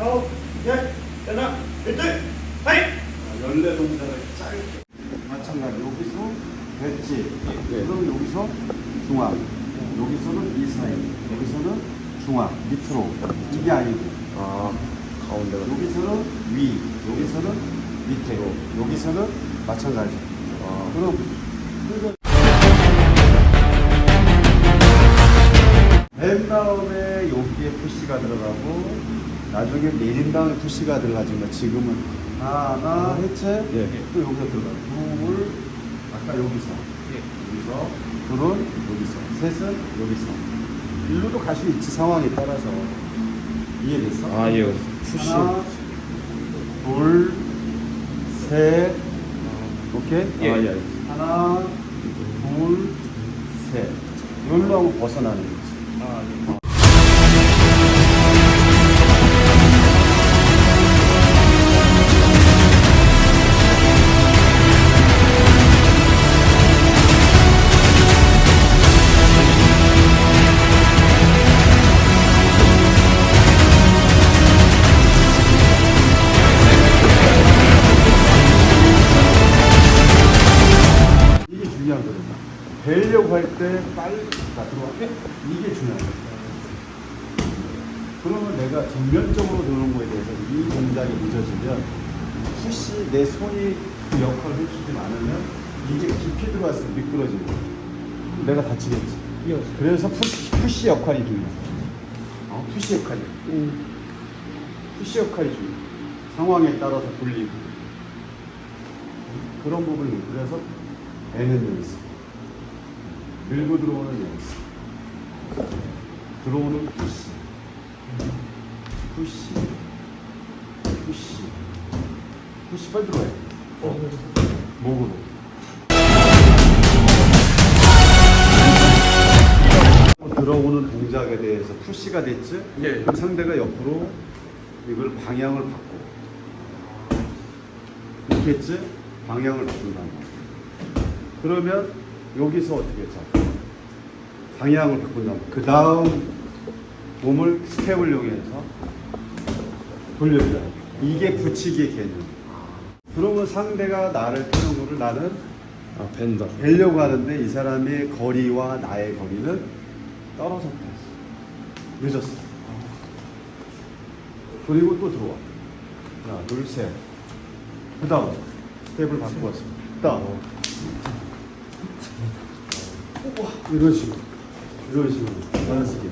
아홉, 열, 하나, 둘, 하이! 아, 연례 동작을 짧게. 마찬가지 여기서 배지. 그럼 여기서 중앙. 여기서는 이 사이. 여기서는 중앙. 밑으로. 이게 아니고. 아 가운데가 여기서는 위. 여기서는 밑에. 여기서는 마찬가지. 아, 그럼 맨 다음에 여기에 푸시가 들어가고 나중에 내린 다음에 푸시가 들어가지만 지금은 하나 해체 예. 또 여기서 들어가 둘 아까 여기서 여기서 둘은 여기서 셋은 여기서 일로도 갈 수 있지 상황에 따라서 이해됐어? 아 예. 푸시. 하나 둘셋 오케이? 예. 아, 예. 하나, 둘, 셋. 여기로 하고 벗어나는 거지. 아, 이 거거든요. 뵈려고 할 때 빨리 다 들어와. 이게 중요한 거예요. 그러면 내가 전면적으로 들어오는 거에 대해서 이 동작이 늦어지면 푸시 내 손이 그 역할을 해주지 않으면 이게 깊이 때 미끄러지는 거야. 내가 다치겠지. 그래서 푸시, 푸시 역할이 중요해. 어, 푸시 역할이. 푸시 역할이 중요해. 상황에 따라서 돌리고. 그런 부분이. 그래서 애는 연습. 밀고 들어오는 연습. 들어오는 푸시. 푸시. 푸시. 푸시 빨리 들어와요. 어. 목으로. 들어오는 동작에 대해서 푸시가 됐지? 예. 그럼 상대가 옆으로 이걸 방향을 바꿔. 이렇게 했지? 방향을 바꾼단 말이야. 그러면 여기서 어떻게 자 방향을 말이야. 그 다음 몸을 스텝을 이용해서 돌려줘야 돼. 이게 붙이기의 개념. 그러면 상대가 나를 펴는 거를 나는 아 벤다. 뵈려고 하는데 이 사람의 거리와 나의 거리는 떨어졌다. 늦었어. 그리고 또 들어와. 하나, 둘, 셋. 그 다음 스텝을 바꾸었어. 그 다음. 이런 식으로. 이런 식으로. 연습이.